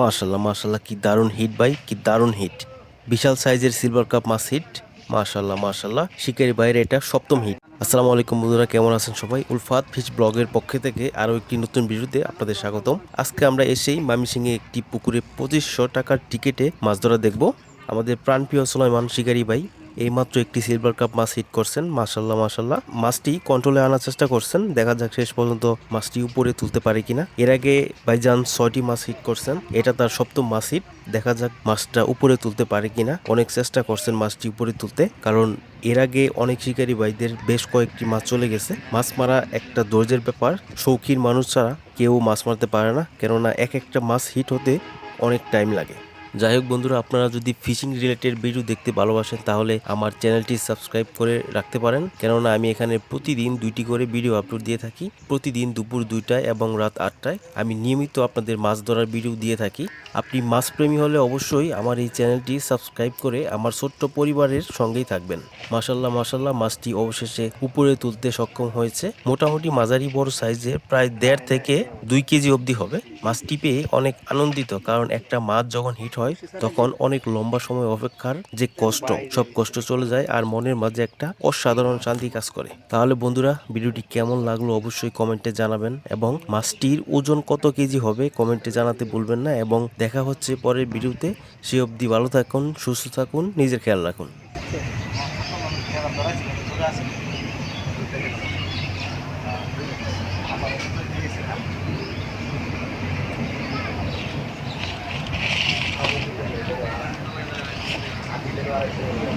মাশাল্লাহ মাশাল্লাহ কি দারুণ হিট ভাই, কি দারুণ হিট বিশাল সাইজের সিলভার কাপ মাছ হিট মাশাল্লাহ মাশাল্লাহ শিকারি বাইরে এটা সপ্তম হিট আসসালামু আলাইকুম বন্ধুরা, কেমন আছেন সবাই? উলফাত ফিশ ব্লগের পক্ষ থেকে আরও একটি নতুন ভিডিওতে আপনাদের স্বাগতম। আজকে আমরা এসেই মামিসিংয়ে একটি পুকুরে পঁচিশশো টাকার টিকেটে মাছ ধরা দেখব। আমাদের প্রাণপ্রিয় মান শিকারি ভাই এইমাত্র একটি সিলভার কাপ মাছ হিট করছেন মাশাল্লাহ মাশাল্লাহ মাছটি কন্ট্রোলে আনার চেষ্টা করছেন, দেখা যাক শেষ পর্যন্ত মাছটি উপরে তুলতে পারে কিনা। এর আগে ভাইজান ছয়টি মাছ হিট করছেন, এটা তার সপ্তম মাছ হিট দেখা যাক মাছটা উপরে তুলতে পারে কিনা। অনেক চেষ্টা করছেন মাছটি উপরে তুলতে, কারণ এর আগে অনেক শিকারী ভাইদের বেশ কয়েকটি মাছ চলে গেছে। মাছ মারা একটা ধৈর্যের ব্যাপার, শৌখিন মানুষ ছাড়া কেউ মাছ মারতে পারে না, কেননা এক একটা মাছ হিট হতে অনেক টাইম লাগে। যাই হোক বন্ধুরা, আপনারা যদি ফিশিং রিলেটেড ভিডিও দেখতে ভালোবাসেন, তাহলে আমার চ্যানেলটি সাবস্ক্রাইব করে রাখতে পারেন। কেননা আমি এখানে প্রতিদিন দুইটি করে ভিডিও আপলোড দিয়ে থাকি। প্রতিদিন দুপুর দুইটায় এবং রাত আটটায় আমি নিয়মিত আপনাদের মাছ ধরার ভিডিও দিয়ে থাকি। আপনি মাছপ্রেমী হলে অবশ্যই আমার এই চ্যানেলটি সাবস্ক্রাইব করে আমার ছোট্ট পরিবারের সঙ্গেই থাকবেন। মাসাল্লাহ মাসাল্লাহ মাছটি অবশেষে উপরে তুলতে সক্ষম হয়েছে। মোটামুটি মাঝারি বড় সাইজের প্রায় দেড় থেকে দুই কেজি অবধি হবে। মাছটি পেয়ে অনেক আনন্দিত, কারণ একটা মাছ যখন হিট হয় তখন অনেক লম্বা সময় অপেক্ষার যে কষ্ট, সব কষ্ট চলে যায় আর মনের মাঝে একটা অসাধারণ শান্তি কাজ করে। তাহলে বন্ধুরা, ভিডিওটি কেমন লাগল অবশ্যই কমেন্টে জানাবেন এবং মাছটির ওজন কত কেজি হবে কমেন্টে জানাতে ভুলবেন না এবং দেখা হচ্ছে পরের ভিডিওতে। সে অবধি ভালো থাকুন, সুস্থ থাকুন, নিজের খেয়াল রাখুন। like